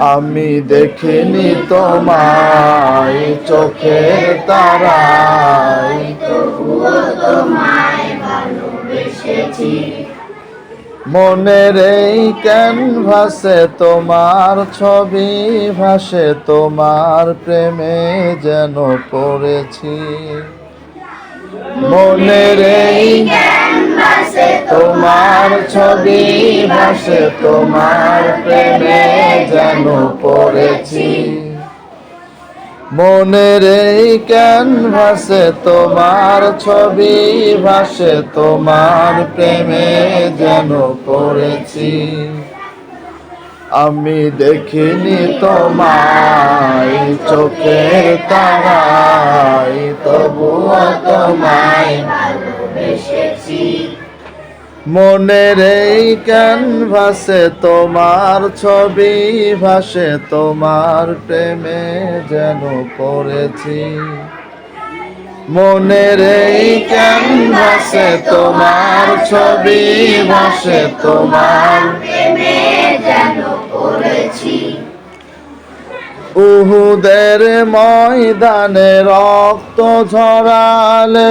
আমি দেখিনি তোমায় চোখের তারাই মনের এই ক্যানভাসে তোমার ছবি ভাসে, তোমার প্রেমে যেন পড়েছি। মনের এই তোমার ছবি, ভাসে তোমার প্রেমে যেন পড়েছি। মনের এই ক্যানভাসে তোমার ছবি, ভাসে তোমার প্রেমে যেন পড়েছি। আমি দেখিনি তোমায়, চোখের তারাই তবুও তোমায় মনের এই ক্যানভাসে তোমার ছবি, ভাসে তোমার প্রেমে যেন পড়েছি। মনের এই ক্যানভাসে তোমার ছবি, ভাসে তোমার উহুদের ময়দানে রক্ত ঝরালে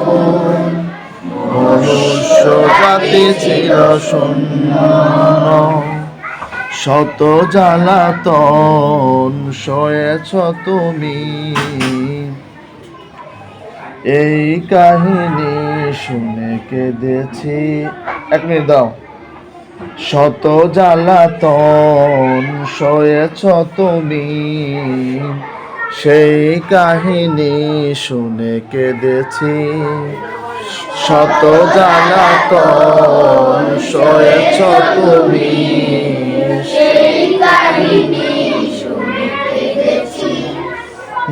ফুল মনুষ্য জাতি ছিল শূন্য। শত জ্বালাতন সয়েছ তুমি। এই কাহিনী শুনে কেঁদেছি। এক মিনিট দাও। শত জ্বালাতন সয়েছ তুমি। সেই কাহিনী শুনে কেঁদেছি। শত জ্বালাতন সয়েছ তুমি।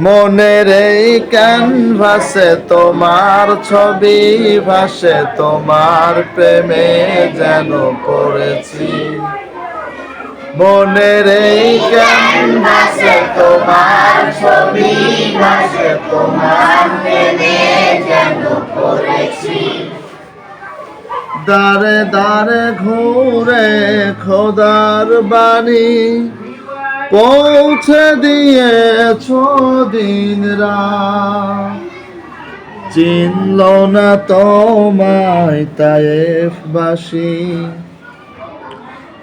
মনের এই ক্যানভাসে তোমার ছবি ভাসে তোমার প্রেমে যেন পড়েছি। মনের এই ক্যানভাসে তোমার ছবি ভাসে তোমার যেন পড়েছি দারে দারে ঘুরে খোদার বাণী পৌঁছে দিয়েছ দিন রাত। চিনল না তোমায় তায়েফবাসী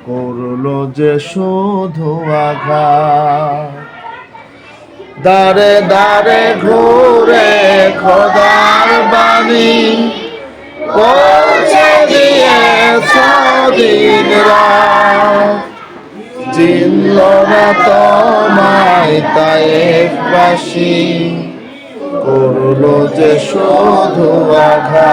করল যে শুধু আঘাত। দারে দারে ঘুরে খোদার বাণী পৌঁছে দিয়ে সদিন জিনল না তোমায় তায়েফবাসী করল যে শুধু আঘাত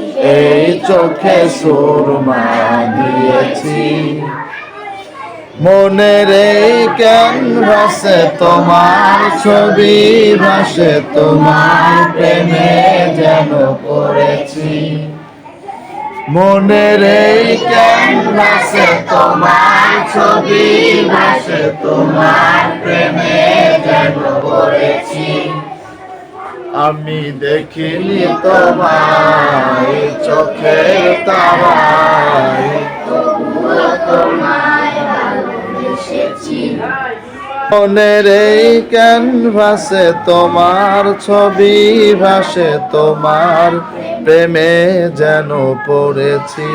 এই চোখে সুরমা দিয়েছি। মনের এই ক্যানভাসে তোমার ছবি ভাসে, তোমার প্রেমে যেন পড়েছি। মনের এই ক্যানভাসে তোমার ছবি ভাসে, তোমার প্রেমে যেন পড়েছি। আমি দেখিনি তোমায় চোখের মনের এই ক্যানভাসে তোমার ছবি ভাসে তোমার প্রেমে যেন পড়েছি।